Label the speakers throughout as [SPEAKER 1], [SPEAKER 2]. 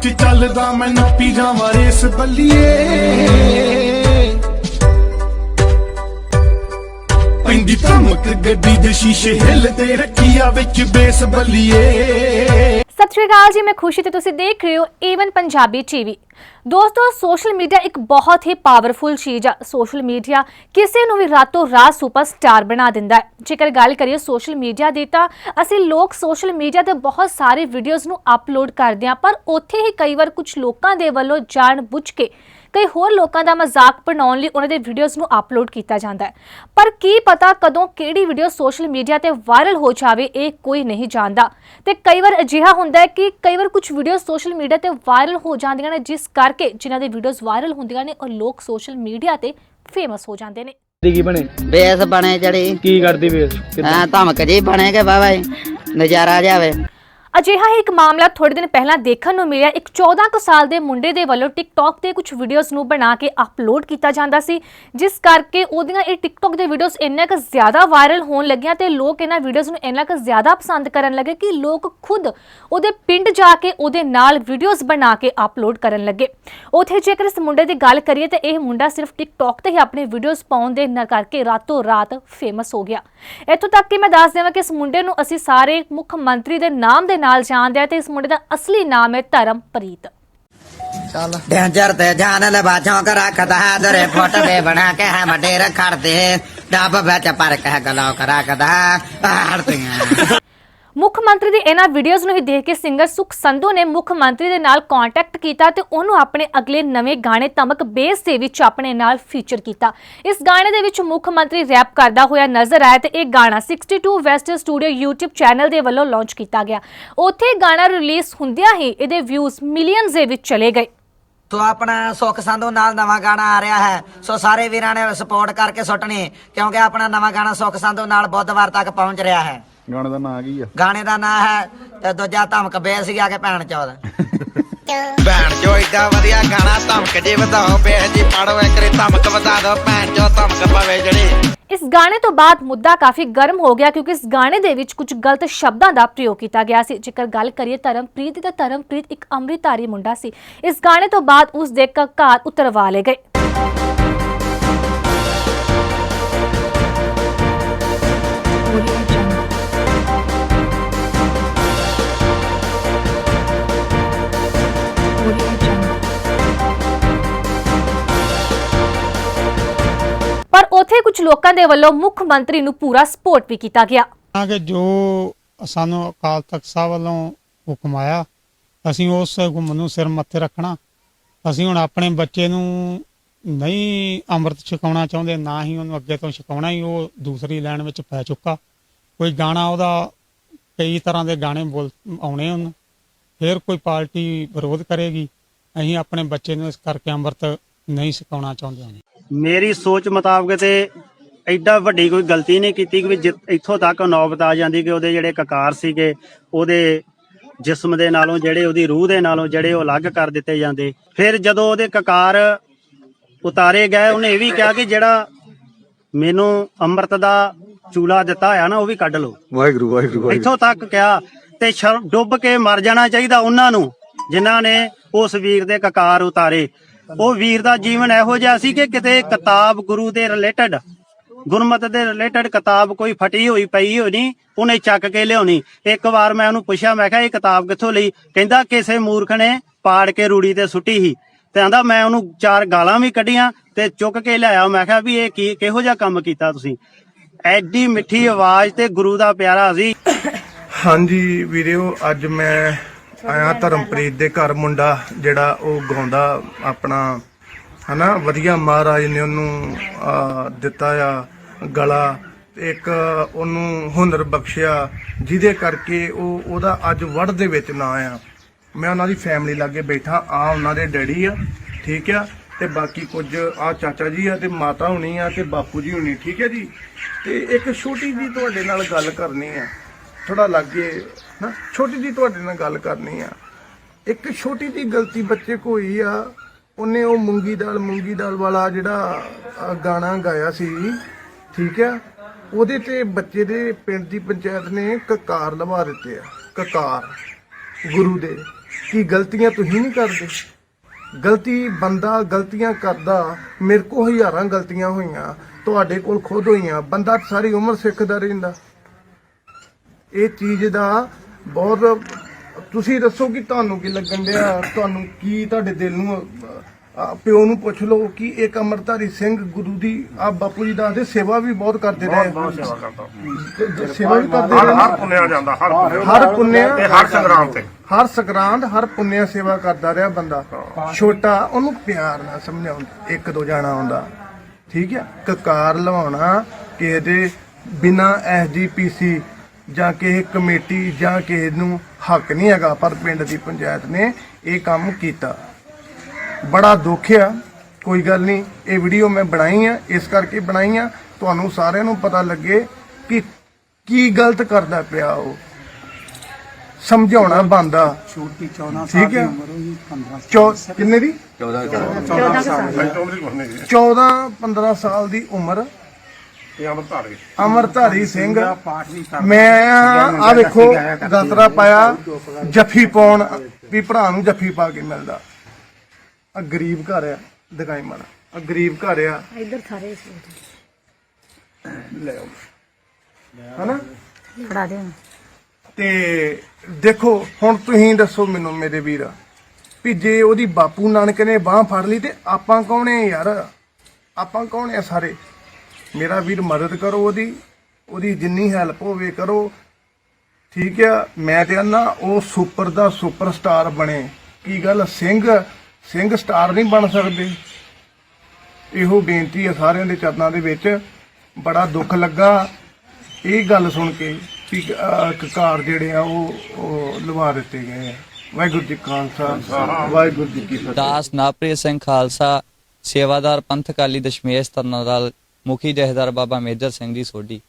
[SPEAKER 1] ਵਿੱਚ ਚੱਲਦਾ, ਮੈਂ ਨੱਪੀ ਜਾਵਾਂ ਰੇਸ ਬੱਲੀਏ। ਪੈਂਦੀ ਧਮਕ ਗੱਡੀ ਦੇ ਸ਼ੀਸ਼ੇ ਹਿੱਲਦੇ ਰੱਖੀਆ ਵਿੱਚ ਬੇਸ ਬੱਲੀਏ।
[SPEAKER 2] ਸਤਿ ਸ਼੍ਰੀ ਅਕਾਲ ਜੀ, ਮੈਂ ਖੁਸ਼ੀ ਤੇ ਤੁਸੀਂ ਦੇਖ ਰਹੇ ਹੋ ਏਵਨ ਪੰਜਾਬੀ ਟੀਵੀ ਦੋਸਤੋ ਸੋਸ਼ਲ ਮੀਡੀਆ ਇੱਕ ਬਹੁਤ ਹੀ ਪਾਵਰਫੁਲ ਚੀਜ਼ ਆ। ਸੋਸ਼ਲ ਮੀਡੀਆ ਕਿਸੇ ਨੂੰ ਵੀ ਰਾਤੋਂ ਰਾਤ ਸੁਪਰਸਟਾਰ ਬਣਾ ਦਿੰਦਾ ਹੈ। ਜੇਕਰ ਗੱਲ ਕਰੀਏ ਸੋਸ਼ਲ ਮੀਡੀਆ ਦੀ ਤਾਂ ਅਸੀਂ ਲੋਕ ਸੋਸ਼ਲ ਮੀਡੀਆ ਤੇ ਬਹੁਤ ਸਾਰੇ ਵੀਡੀਓਜ਼ ਨੂੰ ਅਪਲੋਡ ਕਰਦੇ ਹਾਂ, ਪਰ ਉੱਥੇ ਹੀ ਕਈ ਵਾਰ ਕੁਝ ਲੋਕਾਂ ਦੇ ਵੱਲੋਂ ਜਾਣ ਬੁੱਝ ਕੇ ਕਈ ਹੋਰ ਲੋਕਾਂ ਦਾ ਮਜ਼ਾਕ ਬਣਾਉਣ ਲਈ ਉਹਨਾਂ ਦੇ ਵੀਡੀਓਜ਼ ਨੂੰ ਅਪਲੋਡ ਕੀਤਾ ਜਾਂਦਾ ਹੈ। ਪਰ ਕੀ ਪਤਾ ਕਦੋਂ ਕਿਹੜੀ ਵੀਡੀਓ ਸੋਸ਼ਲ ਮੀਡੀਆ ਤੇ ਵਾਇਰਲ ਹੋ ਜਾਵੇ ਇਹ ਕੋਈ ਨਹੀਂ ਜਾਣਦਾ। ਤੇ ਕਈ ਵਾਰ ਅਜਿਹਾ ਹੁੰਦਾ ਹੈ ਕਿ ਕਈ ਵਾਰ ਕੁਝ ਵੀਡੀਓ ਸੋਸ਼ਲ ਮੀਡੀਆ ਤੇ ਵਾਇਰਲ ਹੋ ਜਾਂਦੀਆਂ ਨੇ ਜਿਸ ਕਰਕੇ ਜਿਨ੍ਹਾਂ ਦੇ ਵੀਡੀਓਜ਼ ਵਾਇਰਲ ਹੁੰਦੀਆਂ ਨੇ ਉਹ ਲੋਕ ਸੋਸ਼ਲ ਮੀਡੀਆ ਤੇ ਫੇਮਸ ਹੋ ਜਾਂਦੇ ਨੇ।
[SPEAKER 3] ਦੀ ਕੀ ਬਣੇ?
[SPEAKER 4] ਬੇਸ ਬਣੇ ਜਿਹੜੀ।
[SPEAKER 3] ਕੀ ਕਰਦੀ ਵੇਸ
[SPEAKER 4] ਐ ਧਮਕ ਜੀ ਬਣੇ ਕੇ ਬਾਬਾ ਨਜ਼ਾਰਾ ਜਾਵੇ।
[SPEAKER 2] ਅਜਿਹਾ ਹੀ ਇੱਕ ਮਾਮਲਾ ਥੋੜੇ ਦਿਨ ਪਹਿਲਾਂ ਦੇਖਣ ਨੂੰ ਮਿਲਿਆ। ਇੱਕ 14 ਕੁ ਸਾਲ ਦੇ ਮੁੰਡੇ ਦੇ ਵੱਲੋਂ ਟਿਕਟੌਕ ਤੇ ਕੁਝ ਵੀਡੀਓਜ਼ ਨੂੰ ਬਣਾ ਕੇ ਅਪਲੋਡ ਕੀਤਾ ਜਾਂਦਾ ਸੀ, ਜਿਸ ਕਰਕੇ ਉਹਦੀਆਂ ਇਹ ਟਿਕਟੌਕ ਦੇ ਵੀਡੀਓਜ਼ ਇੰਨੇ ਕੁ ਜ਼ਿਆਦਾ ਵਾਇਰਲ ਹੋਣ ਲੱਗੀਆਂ ਤੇ ਲੋਕ ਇਹਨਾਂ ਵੀਡੀਓਜ਼ ਨੂੰ ਇੰਨਾ ਕੁ ਜ਼ਿਆਦਾ ਪਸੰਦ ਕਰਨ ਲੱਗੇ ਕਿ ਲੋਕ ਖੁਦ ਉਹਦੇ ਪਿੰਡ ਜਾ ਕੇ ਉਹਦੇ ਨਾਲ ਵੀਡੀਓਜ਼ ਬਣਾ ਕੇ ਅਪਲੋਡ ਕਰਨ ਲੱਗੇ। ਉਥੇ ਜੇਕਰ ਇਸ ਮੁੰਡੇ ਦੀ ਗੱਲ ਕਰੀਏ ਤਾਂ ਇਹ ਮੁੰਡਾ ਸਿਰਫ ਟਿਕਟੌਕ ਤੇ ਹੀ ਆਪਣੇ ਵੀਡੀਓਜ਼ ਪਾਉਣ ਦੇ ਨਾਲ ਕਰਕੇ ਰਾਤੋਂ ਰਾਤ ਫੇਮਸ ਹੋ ਗਿਆ। ਇੱਥੋਂ ਤੱਕ ਕਿ ਮੈਂ ਦੱਸ ਦੇਵਾਂ ਕਿ ਇਸ ਮੁੰਡੇ ਨੂੰ ਅਸੀਂ ਸਾਰੇ ਮੁੱਖ ਮੰਤਰੀ ਦੇ ਨਾਮ ਦੇ ਨਾਲ ਜਾਣਦੇ ਹਾਂ ਤੇ ਇਸ ਮੁੰਡੇ ਦਾ ਅਸਲੀ ਨਾਮ ਹੈ ਧਰਮਪ੍ਰੀਤ।
[SPEAKER 4] ਡੇਂਜਰ ਤੇ ਜਾਨ ਲੈ ਬਾਝੋਂ ਕਰ ਰੱਖਦਾ ਹੈ ਦਰੇ ਫੋਟਵੇ ਬਣਾ ਕੇ ਹੈ ਮਡੇਰ ਖੜਦੇ ਡੱਬ ਵਿੱਚ ਪਰ ਕਹਿ ਗਲੋ ਕਰ ਰੱਖਦਾ ਹੜਤੀਆਂ
[SPEAKER 2] ਮੁੱਖ ਮੰਤਰੀ ਦੇ ਇਹਨਾਂ ਵੀਡੀਓਜ਼ ਨੂੰ ਹੀ ਦੇਖ ਕੇ ਸਿੰਗਰ ਸੁਖ ਸੰਧੂ ਨੇ ਮੁੱਖ ਮੰਤਰੀ ਦੇ ਨਾਲ ਕੰਟੈਕਟ ਕੀਤਾ ਤੇ ਉਹਨੂੰ ਆਪਣੇ ਅਗਲੇ ਨਵੇਂ ਗਾਣੇ ਤਮਕ ਬੇਸ ਦੇ ਵਿੱਚ ਆਪਣੇ ਨਾਲ ਫੀਚਰ ਕੀਤਾ। ਇਸ ਗਾਣੇ ਦੇ ਵਿੱਚ ਮੁੱਖ ਮੰਤਰੀ ਰੈਪ ਕਰਦਾ ਹੋਇਆ ਨਜ਼ਰ ਆਇਆ ਤੇ ਇਹ ਗਾਣਾ 62 ਵੈਸਟ ਸਟੂਡੀਓ YouTube ਚੈਨਲ ਦੇ ਵੱਲੋਂ ਲਾਂਚ ਕੀਤਾ ਗਿਆ। ਉੱਥੇ ਗਾਣਾ ਰਿਲੀਜ਼ ਹੁੰਦਿਆਂ ਹੀ ਇਹਦੇ ਵਿਊਜ਼ ਮਿਲੀਅਨਸ ਦੇ ਵਿੱਚ ਚਲੇ ਗਏ।
[SPEAKER 4] ਤੋ ਆਪਣਾ ਸੁੱਖ ਸੰਧੂ ਨਾਲ ਨਵਾਂ ਗਾਣਾ ਆ ਰਿਹਾ ਹੈ, ਸੋ ਸਾਰੇ ਵੀਰਾਂ ਨੇ ਸਪੋਰਟ ਕਰਕੇ ਸੁੱਟਣੀ, ਕਿਉਂਕਿ ਆਪਣਾ ਨਵਾਂ ਗਾਣਾ ਸੁੱਖ ਸੰਧੂ ਨਾਲ ਬੁੱਧਵਾਰ ਤੱਕ ਪਹੁੰਚ ਰਿਹਾ ਹੈ।
[SPEAKER 5] ਗਾਣੇ ਦਾ ਨਾਂ ਕੀ ਆ?
[SPEAKER 4] ਗਾਣੇ ਦਾ ਨਾਂ ਹੈ ਤੇ ਦੂਜਾ ਧਮਕ ਬੇਸ ਗਿਆ ਕੇ ਭੈਣ ਚੌਦ।
[SPEAKER 6] ਭੈਣ ਚੋ ਏਡਾ ਵਧੀਆ ਗਾਣਾ ਧਮਕ ਜੀ ਵਧਾਓ ਬੇਹ ਜੀ ਪੜੋ ਇੱਕ ਰੀ ਧਮਕ ਵਧਾ ਦਿਓ ਭੈਣ ਚੋ ਧਮਕ ਪਵੇ ਜਿਹੜੀ।
[SPEAKER 2] ਇਸ ਗਾਣੇ ਤੋਂ ਬਾਅਦ ਮੁੱਦਾ ਕਾਫੀ ਗਰਮ ਹੋ ਗਿਆ ਕਿਉਂਕਿ ਇਸ ਗਾਣੇ ਦੇ ਵਿੱਚ ਕੁਝ ਗਲਤ ਸ਼ਬਦਾਂ ਦਾ ਪ੍ਰਯੋਗ ਕੀਤਾ ਗਿਆ ਸੀ। ਜੇਕਰ ਗੱਲ ਕਰੀਏ ਧਰਮਪ੍ਰੀਤ ਦੀ ਤਾਂ ਧਰਮਪ੍ਰੀਤ ਇੱਕ ਅੰਮ੍ਰਿਤਧਾਰੀ ਮੁੰਡਾ ਸੀ। ਇਸ ਗਾਣੇ ਤੋਂ ਬਾਅਦ ਉਸ ਦੇ ਘਰ ਉਤਰਵਾ ਲਏ ਗਏ। ਪਰ ਉਥੇ ਕੁਝ ਲੋਕਾਂ ਦੇ ਵੱਲੋਂ ਮੁੱਖ ਮੰਤਰੀ ਨੂੰ ਪੂਰਾ ਸਪੋਰਟ ਵੀ ਕੀਤਾ ਗਿਆ।
[SPEAKER 7] ਤਾਂ ਕਿ ਜੋ ਸਾਨੂੰ ਅਕਾਲ ਤਖਤ ਸਾਹਿਬ ਵੱਲੋਂ ਹੁਕਮ ਆਇਆ, ਅਸੀਂ ਉਸ ਹੁਕਮ ਨੂੰ ਸਿਰ ਮੱਥੇ ਰੱਖਣਾ। ਅਸੀਂ ਹੁਣ ਆਪਣੇ ਬੱਚੇ ਨੂੰ ਨਹੀਂ ਅੰਮ੍ਰਿਤ ਛਕਾਉਣਾ ਚਾਹੁੰਦੇ, ਨਾ ਹੀ ਉਹਨੂੰ ਅੱਗੇ ਤੋਂ ਛਕਾਉਣਾ ਹੀ, ਉਹ ਦੂਸਰੀ ਲਾਈਨ ਵਿੱਚ ਪੈ ਚੁੱਕਾ। ਕੋਈ ਗਾਣਾ ਉਹਦਾ, ਕਈ ਤਰ੍ਹਾਂ ਦੇ ਗਾਣੇ ਬੋਲ ਆਉਣੇ ਹਨ ਫਿਰ ਕੋਈ ਪਾਰਟੀ ਵਿਰੋਧ ਕਰੇਗੀ। ਅਸੀਂ ਆਪਣੇ ਬੱਚੇ ਨੂੰ ਇਸ ਕਰਕੇ ਅੰਮ੍ਰਿਤ ਨਹੀਂ ਛਕਾਉਣਾ ਚਾਹੁੰਦੇ ਹਾਂ
[SPEAKER 8] ਮੇਰੀ ਸੋਚ ਮੁਤਾਬਕ ਤੇ ਐਡਾ ਵੱਡੀ ਕੋਈ ਗਲਤੀ ਨਹੀਂ ਕੀਤੀ ਕਿ ਜਿ- ਇੱਥੋਂ ਤੱਕ ਨੌਬਤ ਆ ਜਾਂਦੀ ਕਿ ਉਹਦੇ ਜਿਹੜੇ ਕਕਾਰ ਸੀਗੇ ਉਹਦੇ ਜਿਸਮ ਦੇ ਨਾਲੋਂ ਜਿਹੜੇ ਉਹਦੀ ਰੂਹ ਦੇ ਨਾਲੋਂ ਜਿਹੜੇ ਉਹ ਅਲੱਗ ਕਰ ਦਿੱਤੇ ਜਾਂਦੇ। ਫਿਰ ਜਦੋਂ ਉਹਦੇ ਕਕਾਰ ਉਤਾਰੇ ਗਏ ਉਹਨੇ ਇਹ ਵੀ ਕਿਹਾ ਕਿ ਜਿਹੜਾ ਮੈਨੂੰ ਅੰਮ੍ਰਿਤ ਦਾ ਚੂਲਾ ਦਿੱਤਾ ਹੋਇਆ ਨਾ ਉਹ ਵੀ ਕੱਢ ਲਓ।
[SPEAKER 5] ਵਾਹਿਗੁਰੂ ਵਾਹਿਗੁਰੂ ਵਾਹਿਗੁਰੂ।
[SPEAKER 8] ਇੱਥੋਂ ਤੱਕ ਕਿਹਾ ਤੇ ਸ਼ਰ- ਡੁੱਬ ਕੇ ਮਰ ਜਾਣਾ ਚਾਹੀਦਾ ਉਹਨਾਂ ਨੂੰ ਜਿਨ੍ਹਾਂ ਨੇ ਉਸ ਵੀਰ ਦੇ ਕਕਾਰ ਉਤਾਰੇ। ਉਹ ਵੀਰ ਦਾ ਜੀਵਨ ਇਹੋ ਜਿਹਾ ਸੀ ਕਿ ਕਿਤੇ ਕਿਤਾਬ ਗੁਰੂ ਦੇ ਰਿਲੇਟਡ ਗੁਰਮਤ ਦੇ ਰਿਲੇਟਡ ਕਿਤਾਬ ਕੋਈ ਫਟੀ ਹੋਈ ਪਈ ਹੋਣੀ ਉਹਨੇ ਚੱਕ ਕੇ ਲਿਆਉਣੀ। ਇੱਕ ਵਾਰ ਮੈਂ ਉਹਨੂੰ ਪੁੱਛਿਆ, ਮੈਂ ਕਿਹਾ, ਇਹ ਕਿਤਾਬ ਕਿੱਥੋਂ ਲਈ? ਕਹਿੰਦਾ, ਕਿਸੇ ਮੂਰਖ ਨੇ ਪਾੜ ਕੇ ਰੂੜੀ ਤੇ ਸੁੱਟੀ ਸੀ। ਤੇ ਆਂਦਾ, ਮੈਂ ਉਹਨੂੰ ਚਾਰ ਗਾਲਾਂ ਵੀ ਕੱਢੀਆਂ ਤੇ ਚੁੱਕ ਕੇ ਲਿਆਇਆ। ਮੈਂ ਕਿਹਾ ਵੀ ਇਹ ਕੀ, ਕਿਹੋ ਜਿਹਾ ਕੰਮ ਕੀਤਾ ਤੁਸੀਂ? ਐਡੀ ਮਿੱਠੀ ਆਵਾਜ਼ ਤੇ ਗੁਰੂ ਦਾ ਪਿਆਰਾ ਸੀ।
[SPEAKER 9] ਹਾਂਜੀ ਵੀਰਿਓ, ਅੱਜ ਮੈਂ ਆਇਆ ਧਰਮਪ੍ਰੀਤ ਦੇ ਘਰ ਮੁੰਡਾ ਜਿਹੜਾ ਉਹ ਗਾਉਂਦਾ ਆਪਣਾ ਹਨਾ ਵਧੀਆ ਮਹਾਰਾਜ ਨੇ ਉਹਨੂੰ ਦਿੱਤਾ ਆ ਗਲਾ ਇੱਕ ਉਹਨੂੰ ਹੁਨਰ ਬਖਸ਼ਿਆ ਜਿਹਦੇ ਕਰਕੇ ਉਹ ਉਹਦਾ ਅੱਜ ਵੜ ਦੇ ਵਿੱਚ ਨਾਂ ਆ। ਮੈਂ ਉਹਨਾਂ ਦੀ ਫੈਮਿਲੀ ਲਾਗੇ ਬੈਠਾ ਆ ਉਹਨਾਂ ਦੇ ਡੈਡੀ ਆ ਠੀਕ ਆ ਤੇ ਬਾਕੀ ਕੁਝ ਆ ਚਾਚਾ ਜੀ ਆ ਤੇ ਮਾਤਾ ਹੁਣੀ ਆ ਤੇ ਬਾਪੂ ਜੀ ਹੁਣੀ ਠੀਕ ਹੈ ਜੀ? ਤੇ ਇੱਕ ਛੋਟੀ ਜੀ ਤੁਹਾਡੇ ਨਾਲ ਗੱਲ ਕਰਨੀ ਆ। ਥੋੜਾ ਲੱਗੇ ਨਾ ਛੋਟੀ ਜੀ ਤੁਹਾਡੇ ਨਾਲ ਗੱਲ ਕਰਨੀ ਆ। ਇੱਕ ਛੋਟੀ ਜੀ ਗਲਤੀ ਬੱਚੇ ਕੋ ਹੋਈ ਆ ਉਹਨੇ ਉਹ ਮੂੰਗੀ ਦਾਲ ਮੂੰਗੀ ਦਾਲ ਵਾਲਾ ਜਿਹੜਾ ਅ, ਗਾਣਾ ਗਾਇਆ ਸੀ ਠੀਕ ਆ? ਉਹਦੇ ਤੇ ਬੱਚੇ ਦੇ ਪਿੰਡ ਦੀ ਪੰਚਾਇਤ ਨੇ ਕਕਾਰ ਲਵਾ ਦਿੱਤੇ ਆ ਕਕਾਰ ਗੁਰੂ ਦੇ। ਕੀ ਗਲਤੀਆਂ ਤੁਸੀਂ ਨਹੀਂ ਕਰਦੇ? ਗਲਤੀ ਬੰਦਾ ਗਲਤੀਆਂ ਕਰਦਾ ਮੇਰੇ ਕੋਲ ਹਜ਼ਾਰਾਂ ਗਲਤੀਆਂ ਹੋਈਆਂ ਤੁਹਾਡੇ ਕੋਲ ਖੁਦ ਹੋਈਆਂ ਬੰਦਾ ਸਾਰੀ ਉਮਰ ਸਿੱਖਦਾ ਰਹਿੰਦਾ। ਇਹ ਚੀਜ਼ ਦਾ ਬਹੁਤ ਤੁਸੀਂ ਦੱਸੋ ਕਿ ਤੁਹਾਨੂੰ ਕੀ ਲੱਗਣ ਡਿਆ? ਤੁਹਾਨੂੰ ਕੀ ਤੁਹਾਡੇ ਦਿਲ ਨੂੰ ਅਹ, ਪਿਓ ਨੂੰ ਪੁੱਛ ਲਓ ਕਿ ਇੱਕ ਅਮਰਧਾਰੀ ਸਿੰਘ ਗੁਰੂ ਦੀ ਆ ਬਾਪੂ ਜੀ ਦੱਸਦੇ ਸੇਵਾ ਵੀ ਬਹੁਤ ਕਰਦੇ ਰਹੇ। ਬਹੁਤ ਸੇਵਾ ਕਰਦਾ। ਸੇਵਾ ਵੀ ਕਰਦੇ ਰਹੇ।
[SPEAKER 3] ਹਰ ਪੁੰਨਿਆ ਜਾਂਦਾ ਹਰ ਪੁੰਨਿਆ
[SPEAKER 9] ਹਰ ਪੁੰਨਿਆ
[SPEAKER 3] ਤੇ ਹਰ ਸੰਗਰਾਮ ਤੇ।
[SPEAKER 9] ਹਰ ਸੰਗਰਾਂਦ ਹਰ ਪੁੰਨਿਆ ਸੇਵਾ ਕਰਦਾ ਰਿਹਾ ਬੰਦਾ। ਛੋਟਾ ਉਹਨੂੰ ਪਿਆਰ ਨਾਲ ਸਮਝਾਉਂਦਾ ਇੱਕ ਦੋ ਜਾਣਾ ਆਉਂਦਾ। ਠੀਕ ਹੈ ਕਕਾਰ ਲਵਾਉਣਾ ਕਿਸੇ ਦੇ ਬਿਨਾ ਐਸਜੀਪੀਸੀ ਜਾਂ ਕਿਸੇ ਕਮੇਟੀ ਜਾਂ ਕਿਸੇ ਨੂੰ ਹੱਕ ਨਹੀਂ ਹੈਗਾ ਪਰ ਪਿੰਡ ਦੀ ਪੰਚਾਇਤ ਨੇ ਇਹ ਕੰਮ ਕੀਤਾ। ਬੜਾ ਦੁੱਖ ਆ ਕੋਈ ਗੱਲ ਨਹੀਂ ਇਹ ਵੀਡੀਓ ਮੈਂ ਬਣਾਈ ਆ ਇਸ ਕਰਕੇ ਬਣਾਈ ਆ ਤੁਹਾਨੂੰ ਸਾਰਿਆਂ ਨੂੰ ਪਤਾ ਲੱਗੇ ਕਿ ਕੀ ਗਲਤ ਕਰਦਾ ਪਿਆ ਉਹ। ਸਮਝਾਉਣਾ ਬੰਦਾ
[SPEAKER 7] ਛੋਟੀ 14
[SPEAKER 9] ਠੀਕ ਹੈ
[SPEAKER 7] 15
[SPEAKER 9] ਚੌ- ਕਿੰਨੇ ਦੀ?
[SPEAKER 3] ਚੌਧਰੀ ਬੰਨੇ ਜੀ
[SPEAKER 9] 14 15 ਸਾਲ ਦੀ ਉਮਰ
[SPEAKER 3] ਇਹ ਅਮਰਧਾਰੀ।
[SPEAKER 9] ਅਮਰਧਾਰੀ ਸਿੰਘ
[SPEAKER 7] ਪਾਠ
[SPEAKER 9] ਮੈਂ ਆ ਵੇਖੋ ਗਾਤਰਾ ਪਾਇਆ ਜੱਫੀ ਪਾਉਣ ਵੀ ਭਰਾ ਨੂੰ ਜੱਫੀ ਪਾ ਕੇ ਮਿਲਦਾ। ਆ ਗਰੀਬ ਘਰ ਆ ਦਿਖਾਈ ਮਾੜਾ। ਆ ਗਰੀਬ ਘਰ ਆ।
[SPEAKER 2] ਇੱਧਰ ਥਾਰੇ
[SPEAKER 9] ਲੈ ਆਓ। ਹਨਾ?
[SPEAKER 2] ਫੜਾ ਦੇ
[SPEAKER 9] ਤੇ ਦੇਖੋ ਹੁਣ ਤੁਸੀਂ ਦੱਸੋ ਮੈਨੂੰ ਮੇਰੇ ਵੀਰ ਵੀ ਜੇ ਉਹਦੀ ਬਾਪੂ ਨਾਨਕ ਨੇ ਬਾਹ ਫੜ ਲਈ ਤੇ ਆਪਾਂ ਕੌਣ ਆ ਯਾਰ? ਆਪਾਂ ਕੌਣ ਆ ਸਾਰੇ? ਮੇਰਾ ਵੀਰ ਮਦਦ ਕਰੋ ਉਹਦੀ ਉਹਦੀ ਜਿੰਨੀ ਹੈਲਪ ਹੋਵੇ ਕਰੋ। ਠੀਕ ਆ, ਮੈਂ ਤੇ ਆਨਾ, ਉਹ ਸੁਪਰ ਦਾ ਸੁਪਰਸਟਾਰ ਬਣੇ। ਕੀ ਗੱਲ, ਸਿੰਘ ਸਿੰਘ ਸਟਾਰ ਨਹੀਂ ਬਣ ਸਕਦੇ। ਇਹੋ ਬੇਨਤੀ ਹੈ ਸਾਰਿਆਂ ਦੇ ਚਰਨਾਂ ਦੇ ਵਿੱਚ। ਬੜਾ ਦੁੱਖ ਲੱਗਾ। ਇਹ ਗੱਲ ਸੁਣ ਕੇ ਕਿ ਕਕਾਰ ਜਿਹੜੇ ਆ, ਉਹ ਲਵਾ ਦਿੱਤੇ ਗਏ ਆ। ਵਾਹਿਗੁਰੂ ਜੀ ਖਾਲਸਾ, ਵਾਹਿਗੁਰੂ ਜੀ ਕੀ ਫਤਿਹ।
[SPEAKER 10] ਦਾਸ ਨਾਪ੍ਰੀਤ ਸਿੰਘ ਖਾਲਸਾ, ਸੇਵਾਦਾਰ ਪੰਥ ਅਕਾਲੀ ਦਸ਼ਮੇਸ਼ ਤਰਨਾਦਲ ਮੁਖੀ ਜਹੇਦਾਰ ਬਾਬਾ ਮੇਜਰ ਸਿੰਘ ਜੀ ਸੋਢੀ।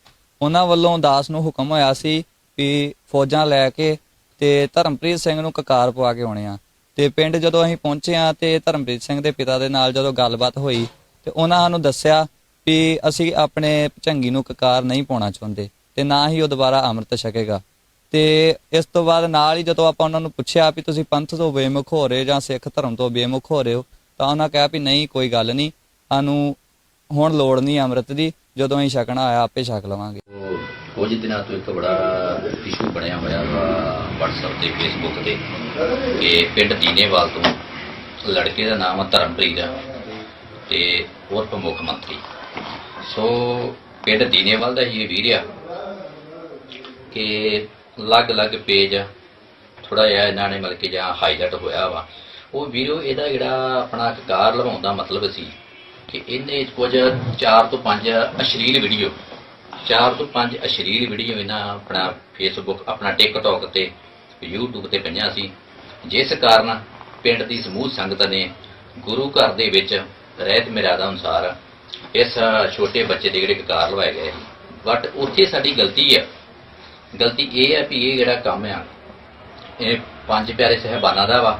[SPEAKER 10] ਉਹਨਾਂ ਵੱਲੋਂ ਦਾਸ ਨੂੰ ਹੁਕਮ ਹੋਇਆ ਸੀ ਵੀ ਫੌਜਾਂ ਲੈ ਕੇ ਤੇ ਧਰਮਪ੍ਰੀਤ ਸਿੰਘ ਨੂੰ ਕਕਾਰ ਪਵਾ ਕੇ ਆਉਣੇ ਆ। ਤੇ ਪਿੰਡ ਜਦੋਂ ਅਸੀਂ ਪਹੁੰਚੇ ਆ ਤੇ ਧਰਮਪ੍ਰੀਤ ਸਿੰਘ ਦੇ ਪਿਤਾ ਦੇ ਨਾਲ ਜਦੋਂ ਗੱਲਬਾਤ ਹੋਈ ਤੇ ਉਹਨਾਂ ਸਾਨੂੰ ਦੱਸਿਆ ਵੀ ਅਸੀਂ ਆਪਣੇ ਭਚੰਗੀ ਨੂੰ ਕਕਾਰ ਨਹੀਂ ਪਾਉਣਾ ਚਾਹੁੰਦੇ ਤੇ ਨਾ ਹੀ ਉਹ ਦੁਬਾਰਾ ਅੰਮ੍ਰਿਤ ਛਕੇਗਾ। ਤੇ ਇਸ ਤੋਂ ਬਾਅਦ ਨਾਲ ਹੀ ਜਦੋਂ ਆਪਾਂ ਉਹਨਾਂ ਨੂੰ ਪੁੱਛਿਆ ਵੀ ਤੁਸੀਂ ਪੰਥ ਤੋਂ ਬੇਮੁਖ ਹੋ ਰਹੇ ਜਾਂ ਸਿੱਖ ਧਰਮ ਤੋਂ ਬੇਮੁਖ ਹੋ ਰਹੇ ਹੋ ਤਾਂ ਉਹਨਾਂ ਕਿਹਾ ਵੀ ਨਹੀਂ, ਕੋਈ ਗੱਲ ਨਹੀਂ। ਸਾਨੂੰ ਹੁਣ ਲੋੜ ਨਹੀਂ ਅੰਮ੍ਰਿਤ ਦੀ, ਜਦੋਂ ਅਸੀਂ ਛਕਣਾ ਆਇਆ ਆਪੇ ਛਕ ਲਵਾਂਗੇ।
[SPEAKER 11] ਉਹ ਕੁਝ ਦਿਨਾਂ ਤੋਂ ਇੱਕ ਬੜਾ ਇਸ਼ੂ ਬਣਿਆ ਹੋਇਆ ਵਾ WhatsApp ਤੇ, Facebook ਤੇ, ਕਿ ਪਿੰਡ ਦੀਨੇਵਾਲ ਤੋਂ ਲੜਕੇ ਦਾ ਨਾਮ ਆ ਧਰਮਪ੍ਰੀਤ ਆ ਤੇ ਉਰਫ ਮੁੱਖ ਮੰਤਰੀ। ਸੋ ਪਿੰਡ ਦੀਨੇਵਾਲ ਦਾ ਹੀ ਇਹ ਵੀਰ ਆ ਕਿ ਅਲੱਗ-ਅਲੱਗ ਪੇਜ ਥੋੜਾ ਜਿਹਾ ਇਹਨਾਂ ਨੇ ਮਤਲਬ ਕਿ ਜਾਂ ਹਾਈਲਾਈਟ ਹੋਇਆ ਵਾ। ਉਹ ਵੀਰੋ, ਇਹਦਾ ਜਿਹੜਾ ਆਪਣਾ ਕਕਾਰ ਲਵਾਉਣ ਦਾ ਮਤਲਬ ਸੀ ਕਿ ਇਹਨੇ ਕੁਝ 4 ਤੋਂ 5 ਅਸ਼ਲੀਲ ਵੀਡੀਓ 4 ਤੋਂ 5 ਅਸ਼ਲੀਲ ਵੀਡੀਓ ਇਹਨਾਂ ਆਪਣਾ ਫੇਸਬੁੱਕ ਆਪਣਾ ਟਿਕਟੌਕ ਤੇ, YouTube ਤੇ ਪਈਆਂ ਸੀ। ਜਿਸ ਕਾਰਨ ਪਿੰਡ ਦੀ ਸਮੂਹ ਸੰਗਤ ਨੇ ਗੁਰੂ ਘਰ ਦੇ ਵਿੱਚ ਰਹਿਤ ਮਰਿਆਦਾ ਅਨੁਸਾਰ ਇਸ ਛੋਟੇ ਬੱਚੇ ਦੇ ਜਿਹੜੇ ਕਕਾਰ ਲਵਾਏ ਗਏ ਬਟ ਉੱਥੇ ਸਾਡੀ ਗਲਤੀ ਹੈ। ਗਲਤੀ ਇਹ ਹੈ ਵੀ ਇਹ ਜਿਹੜਾ ਕੰਮ ਆ, ਇਹ ਪੰਜ ਪਿਆਰੇ ਸਹਿਬਾਨਾਂ ਦਾ ਵਾ,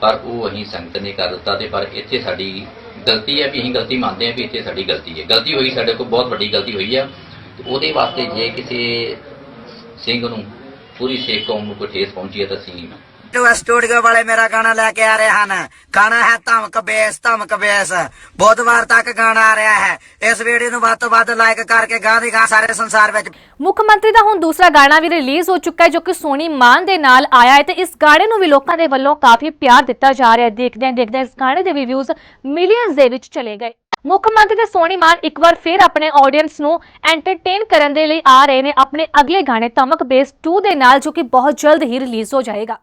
[SPEAKER 11] ਪਰ ਉਹ ਅਸੀਂ ਸੰਗਤ ਨੇ ਕਰ ਦਿੱਤਾ ਤੇ ਪਰ ਇੱਥੇ ਸਾਡੀ ਗਲਤੀ ਹੈ ਵੀ ਅਸੀਂ ਗਲਤੀ ਮੰਨਦੇ ਹਾਂ ਵੀ ਇੱਥੇ ਸਾਡੀ ਗਲਤੀ ਹੈ। ਗਲਤੀ ਹੋਈ, ਸਾਡੇ ਕੋਲ ਬਹੁਤ ਵੱਡੀ ਗਲਤੀ ਹੋਈ ਆ। ਤੇ ਉਹਦੇ ਵਾਸਤੇ ਜੇ ਕਿਸੇ ਸਿੰਘ ਨੂੰ, ਪੂਰੀ ਸੇਖ ਕੌਮ ਨੂੰ ਕੋਈ ਠੇਸ ਪਹੁੰਚੀ ਹੈ ਤਾਂ ਅਸੀਂ
[SPEAKER 4] ਟੂ ਸਟੂਡੀਓ ਵਾਲੇ ਮੇਰਾ ਗਾਣਾ ਲੈ ਕੇ ਆ ਰਹੇ ਹਨ। ਗਾਣਾ ਹੈ ਧਮਕ ਬੇਸ ਧਮਕ ਬੇਸ। ਬੁੱਧਵਾਰ ਤੱਕ ਗਾਣਾ ਆ ਰਿਹਾ ਹੈ। ਇਸ ਵੀਡੀਓ ਨੂੰ ਵੱਧ ਤੋਂ ਵੱਧ ਲਾਈਕ ਕਰਕੇ ਗਾਂ ਦੀ ਗਾਂ ਸਾਰੇ ਸੰਸਾਰ ਵਿੱਚ
[SPEAKER 2] ਮੁੱਖ ਮੰਤਰੀ ਦਾ ਹੁਣ ਦੂਸਰਾ ਗਾਣਾ ਵੀ ਰਿਲੀਜ਼ ਹੋ ਚੁੱਕਾ ਹੈ, ਜੋ ਕਿ ਸੋਨੀ ਮਾਨ ਦੇ ਨਾਲ ਆਇਆ ਹੈ ਤੇ ਇਸ ਗਾਣੇ ਨੂੰ ਵੀ ਲੋਕਾਂ ਦੇ ਵੱਲੋਂ ਕਾਫੀ ਪਿਆਰ ਦਿੱਤਾ ਜਾ ਰਿਹਾ ਹੈ। ਦੇਖਦੇ ਹਾਂ ਦੇਖਦੇ ਹਾਂ, ਇਸ ਗਾਣੇ ਦੇ ਰਿਵਿਊਜ਼ ਮਿਲੀਅਨਸ ਦੇ ਵਿੱਚ ਚਲੇ ਗਏ। ਮੁੱਖ ਮੰਤਰੀ ਤੇ ਸੋਨੀ ਮਾਨ ਇੱਕ ਵਾਰ ਫਿਰ ਆਪਣੇ ਆਡੀਅנס ਨੂੰ ਐਂਟਰਟੇਨ ਕਰਨ ਦੇ ਲਈ ਆ ਰਹੇ ਨੇ। ਆਪਣੇ ਅਗਲੇ ਗਾਣੇ ਧਮਕ ਬੇਸ 2 ਦੇ ਨਾਲ, ਜੋ ਕਿ ਬਹੁਤ ਜਲਦ ਹੀ ਰਿਲੀਜ਼ ਹੋ ਜਾਏਗਾ।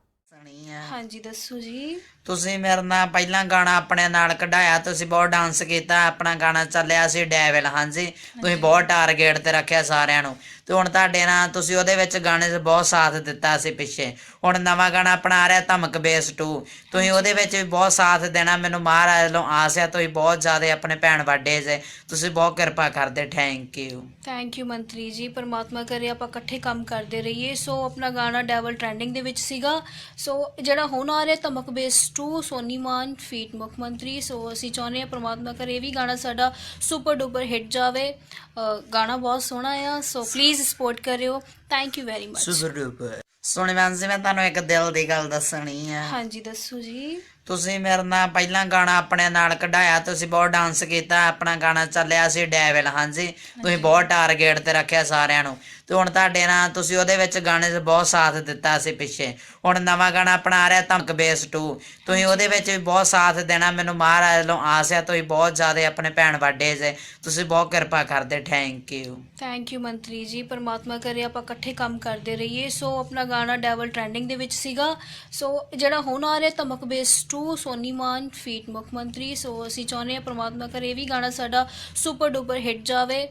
[SPEAKER 12] ਹਾਂਜੀ ਦੱਸੋ ਜੀ।
[SPEAKER 4] ਤੁਸੀਂ ਮੇਰੇ ਨਾਲ ਪਹਿਲਾਂ ਗਾਣਾ ਆਪਣੇ ਨਾਲ ਕਢਾਇਆ ਤੁਸੀਂ ਬਹੁਤ ਡਾਂਸ ਕੀਤਾ ਆਪਣਾ ਗਾਣਾ ਚੱਲਿਆ ਸੀ ਡੈਵਲ ਹਾਂਜੀ। ਤੁਸੀਂ ਬਹੁਤ ਟਾਰਗੇਟ ਤੇ ਰੱਖਿਆ ਸਾਰਿਆਂ ਨੂੰ। ਤੇ ਹੁਣ ਤੁਹਾਡੇ ਨਾਲ ਤੁਸੀਂ ਉਹਦੇ ਵਿੱਚ ਗਾਣੇ 'ਚ ਬਹੁਤ ਸਾਥ ਦਿੱਤਾ ਸੀ ਪਿੱਛੇ। ਹੁਣ ਨਵਾਂ ਗਾਣਾ ਆਪਣਾ ਆ ਰਿਹਾ ਧਮਕ ਬੇਸ 2 ਤੁਸੀਂ ਉਹਦੇ ਵਿੱਚ ਵੀ ਬਹੁਤ ਸਾਥ ਦੇਣਾ ਮੈਨੂੰ ਮਹਾਰਾਜ ਵੱਲੋਂ ਆਸ ਹੈ, ਤੁਸੀਂ ਬਹੁਤ ਜ਼ਿਆਦਾ ਆਪਣੇ ਭੈਣ ਵੱਡੇ ਜੇ। ਤੁਸੀਂ ਬਹੁਤ ਕਿਰਪਾ ਕਰਦੇ ਥੈਂਕ ਯੂ
[SPEAKER 12] ਥੈਂਕ ਯੂ ਮੰਤਰੀ ਜੀ, ਪਰਮਾਤਮਾ ਕਰੇ ਆਪਾਂ ਇਕੱਠੇ ਕੰਮ ਕਰਦੇ ਰਹੀਏ। ਸੋ ਆਪਣਾ ਗਾਣਾ ਡੈਵਲ ਟ੍ਰੈਂਡਿੰਗ ਦੇ ਵਿੱਚ ਸੀਗਾ। ਸੋ ਜਿਹੜਾ ਹੁਣ ਆ ਰਿਹਾ ਧਮਕ ਬੇਸ 2 ਸੋਨੀ ਮਾਨ ਫੀਟ ਮੁੱਖ ਮੰਤਰੀ। ਸੋ ਅਸੀਂ ਚਾਹੁੰਦੇ ਹਾਂ ਪਰਮਾਤਮਾ ਕਰੇ ਇਹ ਵੀ ਗਾਣਾ ਸਾਡਾ ਸੁਪਰ ਡੂਪਰ ਹਿੱਟ ਜਾਵੇ। ਗਾਣਾ ਬਹੁਤ ਸੋਹਣਾ ਆ। ਸੋ ਪਲੀਜ਼ ਸਪੋਰਟ ਕਰਿਓ। Thank you very much
[SPEAKER 4] super duper ਸੁਣਿਆ ਸੀ ਮੈਂ ਤੁਹਾਨੂੰ ਇੱਕ ਦਿਲ ਦੀ ਗੱਲ ਦੱਸਣੀ ਆ।
[SPEAKER 12] ਹਾਂਜੀ ਦੱਸੋ ਜੀ।
[SPEAKER 4] ਤੁਸੀਂ ਮੇਰੇ ਨਾਲ ਪਹਿਲਾਂ ਗਾਣਾ ਆਪਣੇ ਨਾਲ ਕਢਾਇਆ ਤੁਸੀਂ ਬਹੁਤ ਡਾਂਸ ਕੀਤਾ ਆਪਣਾ ਗਾਣਾ ਚੱਲਿਆ ਸੀ ਡੈਵਲ ਹਾਂਜੀ। ਤੁਸੀਂ ਬਹੁਤ ਟਾਰਗੇਟ ਤੇ ਰੱਖਿਆ ਸਾਰਿਆਂ ਨੂੰ। ਤੇ ਹੁਣ ਤੁਹਾਡੇ ਨਾਲ ਤੁਸੀਂ ਉਹਦੇ ਵਿੱਚ ਗਾਣੇ 'ਚ ਬਹੁਤ ਸਾਥ ਦਿੱਤਾ ਸੀ ਪਿੱਛੇ। ਹੁਣ ਨਵਾਂ ਗਾਣਾ ਆਪਣਾ ਆ ਰਿਹਾ ਧਮਕ ਬੇਸ 2 ਤੁਸੀਂ ਉਹਦੇ ਵਿੱਚ ਵੀ ਬਹੁਤ ਸਾਥ ਦੇਣਾ ਮੈਨੂੰ ਮਹਾਰਾਜ ਵੱਲੋਂ ਆਸ ਹੈ ਤੁਸੀਂ ਬਹੁਤ ਜ਼ਿਆਦਾ ਆਪਣੇ ਭੈਣ ਵੱਡੇ ਜੇ। ਤੁਸੀਂ ਬਹੁਤ ਕਿਰਪਾ ਕਰਦੇ ਥੈਂਕ ਯੂ
[SPEAKER 12] ਥੈਂਕ ਯੂ ਮੰਤਰੀ ਜੀ। ਪਰਮਾਤਮਾ ਕਰੇ ਆਪਾਂ ਇਕੱਠੇ ਕੰਮ ਕਰਦੇ ਰਹੀਏ। ਸੋ ਆਪਣਾ ਗਾਣਾ ਡੈਵਲ ਟ੍ਰੈਂਡਿੰਗ ਦੇ ਵਿੱਚ ਸੀਗਾ। ਸੋ ਜਿਹੜਾ ਹੁਣ ਆ ਰਿਹਾ ਧਮਕ ਬੇਸ 2 ਸੋਨੀ ਮਾਨ ਫੀਟ ਮੁੱਖ ਮੰਤਰੀ। ਸੋ ਅਸੀਂ ਚਾਹੁੰਦੇ ਹਾਂ ਪਰਮਾਤਮਾ ਕਰੇ ਇਹ ਵੀ ਗਾਣਾ ਸਾਡਾ ਸੁਪਰ ਡੂਪਰ ਹਿੱਟ ਜਾਵੇ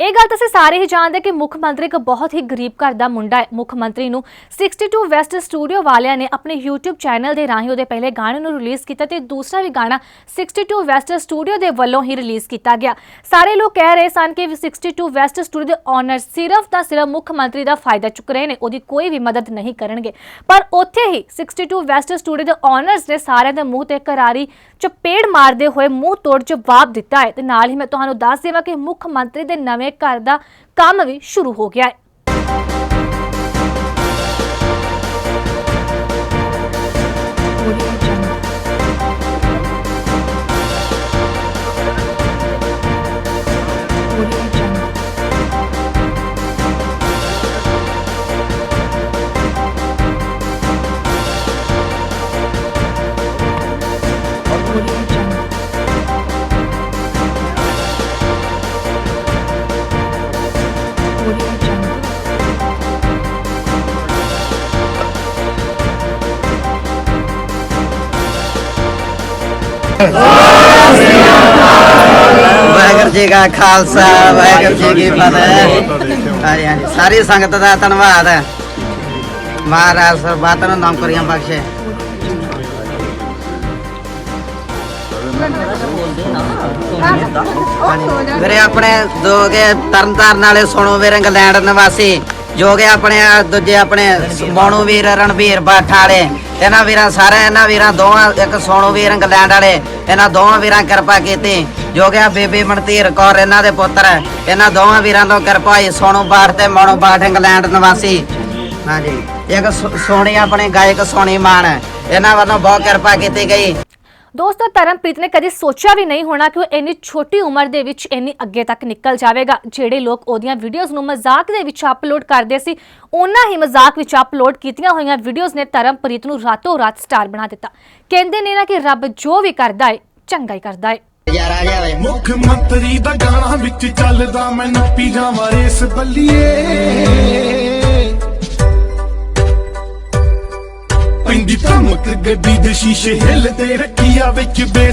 [SPEAKER 2] ਇਹ ਗੱਲ ਤਾਂ ਅਸੀਂ ਸਾਰੇ ਹੀ ਜਾਣਦੇ ਕਿ ਮੁੱਖ ਮੰਤਰੀ ਇੱਕ ਬਹੁਤ ਹੀ ਗਰੀਬ ਘਰ ਦਾ ਮੁੰਡਾ ਹੈ। ਮੁੱਖ ਮੰਤਰੀ ਨੂੰ 62 ਵੈਸਟ ਸਟੂਡੀਓ ਵਾਲਿਆਂ ਨੇ ਆਪਣੇ YouTube ਚੈਨਲ ਦੇ ਰਾਹੀਂ ਉਹਦੇ ਪਹਿਲੇ ਗਾਣੇ ਨੂੰ ਰਿਲੀਜ਼ ਕੀਤਾ ਤੇ ਦੂਸਰਾ ਵੀ ਗਾਣਾ 62 ਵੈਸਟ ਸਟੂਡੀਓ ਦੇ ਵੱਲੋਂ ਹੀ ਰਿਲੀਜ਼ ਕੀਤਾ ਗਿਆ। ਸਾਰੇ ਲੋਕ ਕਹਿ ਰਹੇ ਸਨ ਕਿ 62 ਵੈਸਟ ਸਟੂਡੀਓ ਦੇ ਓਨਰ ਸਿਰਫ ਤਾਂ ਸਿਰਫ ਮੁੱਖ ਮੰਤਰੀ ਦਾ ਫਾਇਦਾ ਚੁੱਕ ਰਹੇ ਨੇ, ਉਹਦੀ ਕੋਈ ਵੀ ਮਦਦ ਨਹੀਂ ਕਰਨਗੇ। ਪਰ ਉੱਥੇ ਹੀ 62 ਵੈਸਟ ਸਟੂਡੀਓ ਦੇ ਓਨਰਸ ਨੇ ਸਾਰਿਆਂ ਦੇ ਮੂੰਹ ਤੇ ਕਰਾਰੀ ਚਪੇੜ ਮਾਰਦੇ ਹੋਏ ਮੂੰਹ ਤੋੜ ਜਵਾਬ ਦਿੱਤਾ ਹੈ। ਤੇ ਨਾਲ ਹੀ ਮੈਂ ਤੁਹਾਨੂੰ ਦੱਸ ਦੇਵਾਂ ਕਿ ਮੁੱਖ ਮੰਤਰੀ ਦੇ ਨਵੇਂ ਘਰ ਦਾ ਕੰਮ ਵੀ ਸ਼ੁਰੂ ਹੋ ਗਿਆ ਹੈ।
[SPEAKER 6] ਜੀ ਕਾ ਖਾਲਸਾ ਵਾਹਿਗੁਰੂ ਜੀ ਕੀ ਫਤਿਹ। ਹਾਂਜੀ ਹਾਂਜੀ। ਸਾਰੀ ਸੰਗਤ ਦਾ ਧੰਨਵਾਦ। ਹੈ ਮਹਾਰਾਜ ਸਰਬੱਤ ਨੂੰ ਨੌਕਰੀਆਂ ਬਖਸ਼ੇ। ਹਾਂਜੀ। ਵੀਰੇ ਆਪਣੇ ਦੋ ਕੇ ਤਰਨਤਾਰਨ ਵਾਲੇ ਸੁਣੋ ਵੀਰ ਇੰਗਲੈਂਡ ਨਿਵਾਸੀ ਜੋ ਕਿ ਆਪਣੇ ਦੂਜੇ ਆਪਣੇ ਮੋਨੂ ਵੀਰ ਰਣਵੀਰ ਬਾਠ ਵਾਲੇ ਇਹਨਾਂ ਵੀਰਾਂ ਸਾਰੇ, ਇਹਨਾਂ ਵੀਰਾਂ ਦੋਵਾਂ, ਇੱਕ ਸੋਨੂ ਵੀਰ ਇੰਗਲੈਂਡ ਵਾਲੇ, ਇਹਨਾਂ ਦੋਵਾਂ ਵੀਰਾਂ ਕਿਰਪਾ ਕੀਤੀ। ਜੋ ਕਿ ਆ ਬੇਬੀ ਮਨਤੀਰ ਕੌਰ ਇਹਨਾਂ ਦੇ ਪੁੱਤਰ, ਇਹਨਾਂ ਦੋਵਾਂ ਵੀਰਾਂ ਤੋਂ ਕਿਰਪਾ ਹੋਈ ਸੋਨੂ ਬਾਠ ਤੇ ਮੋਨੂ ਬਾਠ ਇੰਗਲੈਂਡ ਨਿਵਾਸੀ। ਹਾਂਜੀ, ਇੱਕ ਸੋ- ਸੋਨੀ ਆਪਣੇ ਗਾਇਕ ਸੋਨੀ ਮਾਨ, ਇਹਨਾਂ ਵੱਲੋਂ ਬਹੁਤ ਕਿਰਪਾ ਕੀਤੀ ਗਈ।
[SPEAKER 2] ਦੋਸਤੋ ਧਰਮਪ੍ਰੀਤ ਨੇ ਕਦੇ ਸੋਚਿਆ ਵੀ ਨਹੀਂ ਹੋਣਾ ਕਿ ਉਹ ਇੰਨੀ ਛੋਟੀ ਉਮਰ ਦੇ ਵਿੱਚ ਇੰਨੀ ਅੱਗੇ ਤੱਕ ਨਿਕਲ ਜਾਵੇਗਾ। ਜਿਹੜੇ ਲੋਕ ਉਹਦੀਆਂ ਵੀਡੀਓਜ਼ ਨੂੰ ਮਜ਼ਾਕ ਦੇ ਵਿੱਚ ਅਪਲੋਡ ਕਰਦੇ ਸੀ ਉਹਨਾਂ ਹੀ ਮਜ਼ਾਕ ਵਿੱਚ ਅਪਲੋਡ ਕੀਤੀਆਂ ਹੋਈਆਂ ਵੀਡੀਓਜ਼ ਨੇ ਧਰਮਪ੍ਰੀਤ ਨੂੰ ਰਾਤੋਂ ਰਾਤ ਸਟਾਰ ਬਣਾ ਦਿੱਤਾ। ਕਹਿੰਦੇ ਨੇ ਨਾ ਕਿ ਰੱਬ ਜੋ ਵੀ ਕਰਦਾ ਹੈ ਚੰਗਾ ਹੀ ਕਰਦਾ ਹੈ
[SPEAKER 6] ਯਾਰਾ ਜਾਵੇ
[SPEAKER 1] ਮੁੱਖ ਮੰਤਰੀ ਦਾ ਗਾਣਾ ਵਿੱਚ ਚੱਲਦਾ ਮੈਂ ਨੱਪੀ ਜਾਵਾਂ ਰੇਸ ਬੱਲੀਏ। ਧਮਕ ਗੱਡੀ ਦੇ ਸ਼ੀਸ਼ੇ ਹਿੱਲਦੇ ਰੱਖੀਆ ਵਿੱਚ ਬੇਸ